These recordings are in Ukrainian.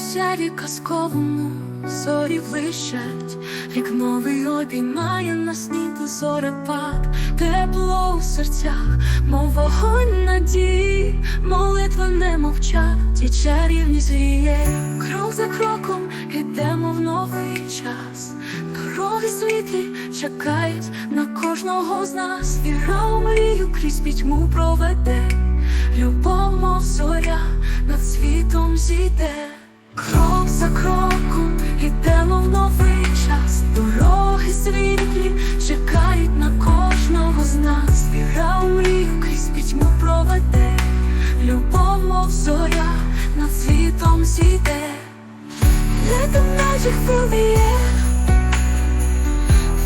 сяві казковому зорі блищать, як новий обіймає нас ніби зорепад, тепло у серцях, мов вогонь надії, молитви не мовчать, і чарівність гріє, крок за кроком ідемо в новий час. Дороги світлі чекають на кожного з нас, віра у мрію крізь пітьму проведе,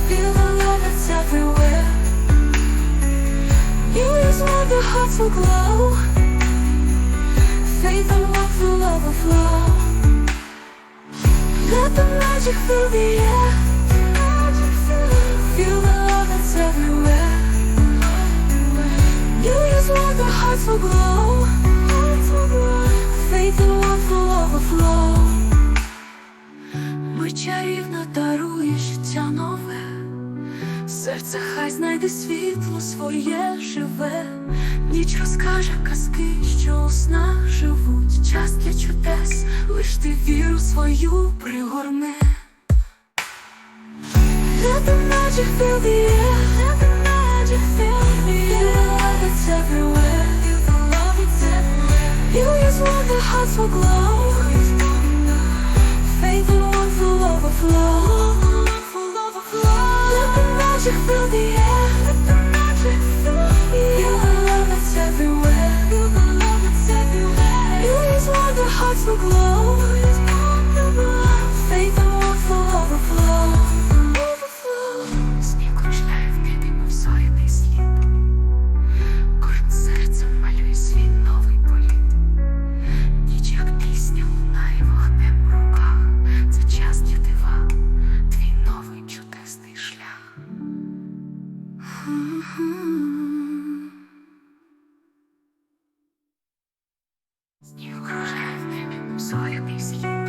Feel the that's everywhere. You the hearts will glow. Faith love will Let the magic fill the air чарівно дарує життя нове, серце хай знайде світло своє живе, ніч розкаже казки, що у снах живуть. Час для чудес, лиш ти віру свою the hearts will glow. overflow, overflow, overflow. Look around you, feel the air. You are soil busy.